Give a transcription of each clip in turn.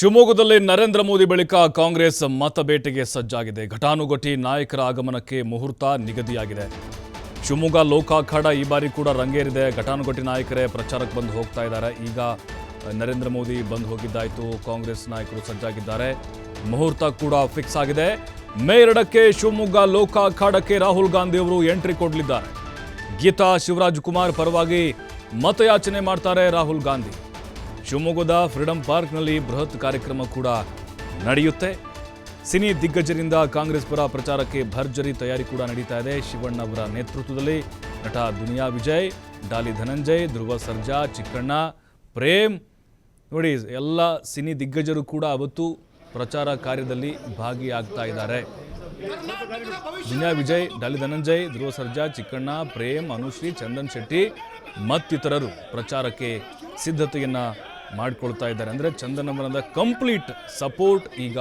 ಶಿವಮೊಗ್ಗದಲ್ಲಿ ನರೇಂದ್ರ ಮೋದಿ ಬಳಿಕ ಕಾಂಗ್ರೆಸ್ ಮತಬೇಟೆಗೆ ಸಜ್ಜಾಗಿದೆ. ಘಟಾನುಘಟಿ ನಾಯಕರ ಆಗಮನಕ್ಕೆ ಮುಹೂರ್ತ ನಿಗದಿಯಾಗಿದೆ. ಶಿವಮೊಗ್ಗ ಲೋಕಾಖಾಡ ಈ ಬಾರಿ ಕೂಡ ರಂಗೇರಿದೆ. ಘಟಾನುಘಟಿ ನಾಯಕರೇ ಪ್ರಚಾರಕ್ಕೆ ಬಂದು ಹೋಗ್ತಾ ಇದ್ದಾರೆ. ಈಗ ನರೇಂದ್ರ ಮೋದಿ ಬಂದು ಹೋಗಿದ್ದಾಯಿತು. ಕಾಂಗ್ರೆಸ್ ನಾಯಕರು ಸಜ್ಜಾಗಿದ್ದಾರೆ. ಮುಹೂರ್ತ ಕೂಡ ಫಿಕ್ಸ್ ಆಗಿದೆ. ಮೇ ಎರಡಕ್ಕೆ ಶಿವಮೊಗ್ಗ ಲೋಕಾಖಾಡಕ್ಕೆ ರಾಹುಲ್ ಗಾಂಧಿ ಅವರು ಎಂಟ್ರಿ ಕೊಡಲಿದ್ದಾರೆ. ಗೀತಾ ಶಿವರಾಜ್ ಕುಮಾರ್ ಪರವಾಗಿ ಮತಯಾಚನೆ ಮಾಡ್ತಾರೆ ರಾಹುಲ್ ಗಾಂಧಿ. ಶಿವಮೊಗ್ಗದ ಫ್ರೀಡಂ ಪಾರ್ಕ್ನಲ್ಲಿ ಬೃಹತ್ ಕಾರ್ಯಕ್ರಮ ಕೂಡ ನಡೆಯುತ್ತೆ. ಸಿನಿ ದಿಗ್ಗಜರಿಂದ ಕಾಂಗ್ರೆಸ್ ಪರ ಪ್ರಚಾರಕ್ಕೆ ಭರ್ಜರಿ ತಯಾರಿ ಕೂಡ ನಡೀತಾ ಇದೆ. ಶಿವಣ್ಣ ಅವರ ನೇತೃತ್ವದಲ್ಲಿ ನಟ ದುನಿಯಾ ವಿಜಯ್, ಡಾಲಿ ಧನಂಜಯ್, ಧ್ರುವ ಸರ್ಜಾ, ಚಿಕ್ಕಣ್ಣ, ಪ್ರೇಮ್. ನೋಡಿ, ಎಲ್ಲ ಸಿನಿ ದಿಗ್ಗಜರು ಕೂಡ ಅವತ್ತು ಪ್ರಚಾರ ಕಾರ್ಯದಲ್ಲಿ ಭಾಗಿಯಾಗ್ತಾ ಇದ್ದಾರೆ. ದುನಿಯಾ ವಿಜಯ್, ಡಾಲಿ ಧನಂಜಯ್, ಧ್ರುವ ಸರ್ಜಾ, ಚಿಕ್ಕಣ್ಣ, ಪ್ರೇಮ್, ಅನುಶ್ರೀ, ಚಂದನ್ ಶೆಟ್ಟಿ ಮತ್ತಿತರರು ಪ್ರಚಾರಕ್ಕೆ ಸಿದ್ಧತೆಯನ್ನ ಮಾಡಿಕೊಳ್ತಾ ಇದ್ದಾರೆ. ಅಂದರೆ ಚಂದನ್ ಅವರದ ಕಂಪ್ಲೀಟ್ ಸಪೋರ್ಟ್ ಈಗ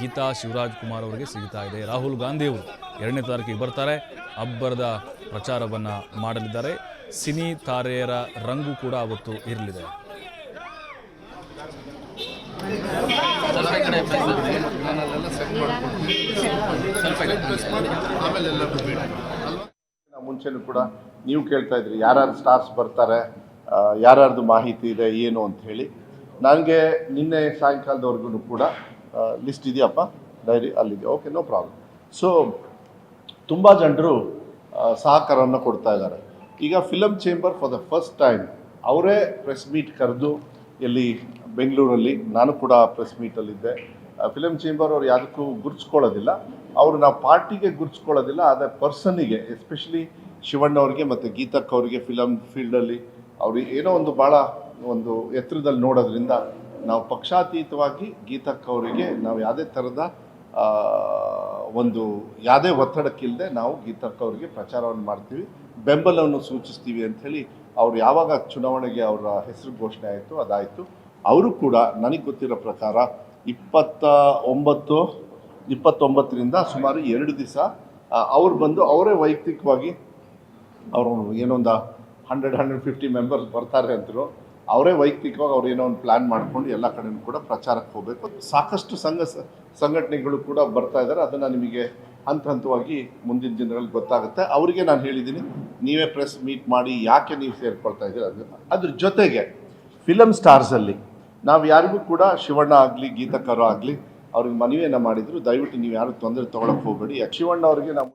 ಗೀತಾ ಶಿವರಾಜ್ ಕುಮಾರ್ ಅವರಿಗೆ ಸಿಗ್ತಾ ಇದೆ. ರಾಹುಲ್ ಗಾಂಧಿ ಅವರು ಎರಡನೇ ತಾರೀಕಿಗೆ ಬರ್ತಾರೆ. ಅಬ್ಬರದ ಪ್ರಚಾರವನ್ನು ಮಾಡಲಿದ್ದಾರೆ. ಸಿನಿ ತಾರೆಯರ ರಂಗು ಕೂಡ ಅವತ್ತು ಇರಲಿದೆ. ಮುಂಚೆನೂ ಕೂಡ ನೀವು ಕೇಳ್ತಾ ಇದ್ರಿ, ಯಾರ್ಯಾರು ಸ್ಟಾರ್ಸ್ ಬರ್ತಾರೆ ಯಾರ್ಯಾರ್ದು ಮಾಹಿತಿ ಇದೆ, ಏನು ಅಂತ ಹೇಳಿ. ನನಗೆ ನಿನ್ನೆ ಸಾಯಂಕಾಲದವರೆಗೂ ಕೂಡ ಲಿಸ್ಟ್ ಇದೆಯಪ್ಪ? ಡೈರಿ ಅಲ್ಲಿದೆ. ಓಕೆ ನೋ ಪ್ರಾಬ್ಲಮ್ ಸೊ ತುಂಬ ಜನರು ಸಹಕಾರವನ್ನು ಕೊಡ್ತಾ ಇದ್ದಾರೆ. ಈಗ film chamber for the first time ಅವರೇ ಪ್ರೆಸ್ ಮೀಟ್ ಕರೆದು ಎಲ್ಲಿ ಬೆಂಗಳೂರಲ್ಲಿ, ನಾನು ಕೂಡ ಪ್ರೆಸ್ ಮೀಟಲ್ಲಿದ್ದೆ ಫಿಲಮ್ ಚೇಂಬರ್ ಅವ್ರು ಯಾವುದಕ್ಕೂ ಗುರ್ಸ್ಕೊಳ್ಳೋದಿಲ್ಲ ಅವರು ನಾವು ಪಾರ್ಟಿಗೆ ಗುರ್ಸ್ಕೊಳ್ಳೋದಿಲ್ಲ ಆದರೆ ಪರ್ಸನಿಗೆ ಎಸ್ಪೆಷಲಿ ಶಿವಣ್ಣವ್ರಿಗೆ ಮತ್ತು ಗೀತಕ್ ಅವರಿಗೆ ಫಿಲಮ್ ಫೀಲ್ಡಲ್ಲಿ ಅವ್ರು ಏನೋ ಒಂದು ಭಾಳ ಒಂದು ಎತ್ತರದಲ್ಲಿ ನೋಡೋದ್ರಿಂದ ನಾವು ಪಕ್ಷಾತೀತವಾಗಿ ಗೀತಾ ಅವರಿಗೆ ನಾವು ಯಾವುದೇ ಥರದ ಒಂದು ಯಾವುದೇ ಒತ್ತಡಕ್ಕಿಲ್ಲದೆ ನಾವು ಗೀತಕ್ಕ ಅವರಿಗೆ ಪ್ರಚಾರವನ್ನು ಮಾಡ್ತೀವಿ. ಬೆಂಬಲವನ್ನು ಸೂಚಿಸ್ತೀವಿ ಅಂಥೇಳಿ ಅವ್ರು ಯಾವಾಗ ಚುನಾವಣೆಗೆ ಅವರ ಹೆಸರು ಘೋಷಣೆ ಆಯಿತು ಅದಾಯಿತು. ಅವರು ಕೂಡ ನನಗೆ ಗೊತ್ತಿರೋ ಪ್ರಕಾರ ಇಪ್ಪತ್ತ ಒಂಬತ್ತು, ಇಪ್ಪತ್ತೊಂಬತ್ತರಿಂದ ಸುಮಾರು ಎರಡು ದಿವಸ ಅವ್ರು ಬಂದು ಅವರೇ ವೈಯಕ್ತಿಕವಾಗಿ ಅವರು ಏನೊಂದು ಹಂಡ್ರೆಡ್ ಹಂಡ್ರೆಡ್ ಫಿಫ್ಟಿ ಮೆಂಬರ್ಸ್ ಬರ್ತಾರೆ ಅಂದರು, ಅವರೇ ವೈಯಕ್ತಿಕವಾಗಿ ಅವ್ರು ಏನೋ ಒಂದು ಪ್ಲ್ಯಾನ್ ಮಾಡ್ಕೊಂಡು ಎಲ್ಲ ಕಡೆನೂ ಕೂಡ ಪ್ರಚಾರಕ್ಕೆ ಹೋಗಬೇಕು. ಸಾಕಷ್ಟು ಸಂಘ, ಸಂಘಟನೆಗಳು ಕೂಡ ಬರ್ತಾ ಇದ್ದಾರೆ ಅದನ್ನು ನಿಮಗೆ ಹಂತ ಹಂತವಾಗಿ ಮುಂದಿನ ದಿನಗಳಲ್ಲಿ ಗೊತ್ತಾಗುತ್ತೆ. ಅವರಿಗೆ ನಾನು ಹೇಳಿದ್ದೀನಿ, ನೀವೇ ಪ್ರೆಸ್ ಮೀಟ್ ಮಾಡಿ ಯಾಕೆ ನೀವು ಸೇರ್ಕೊಳ್ತಾ ಇದ್ದೀರ ಅದನ್ನು ಅದ್ರ ಜೊತೆಗೆ ಫಿಲಮ್ ಸ್ಟಾರ್ಸಲ್ಲಿ ನಾವು ಯಾರಿಗೂ ಕೂಡ ಶಿವಣ್ಣ ಆಗಲಿ, ಗೀತಕರು ಆಗಲಿ, ಅವ್ರಿಗೆ ಮನವಿಯನ್ನು ಮಾಡಿದರು. ದಯವಿಟ್ಟು ನೀವು ಯಾರು ತೊಂದರೆ ತೊಗೊಳಕ್ಕೆ ಹೋಗಬೇಡಿ. ಶಿವಣ್ಣ ಅವರಿಗೆ ನಾವು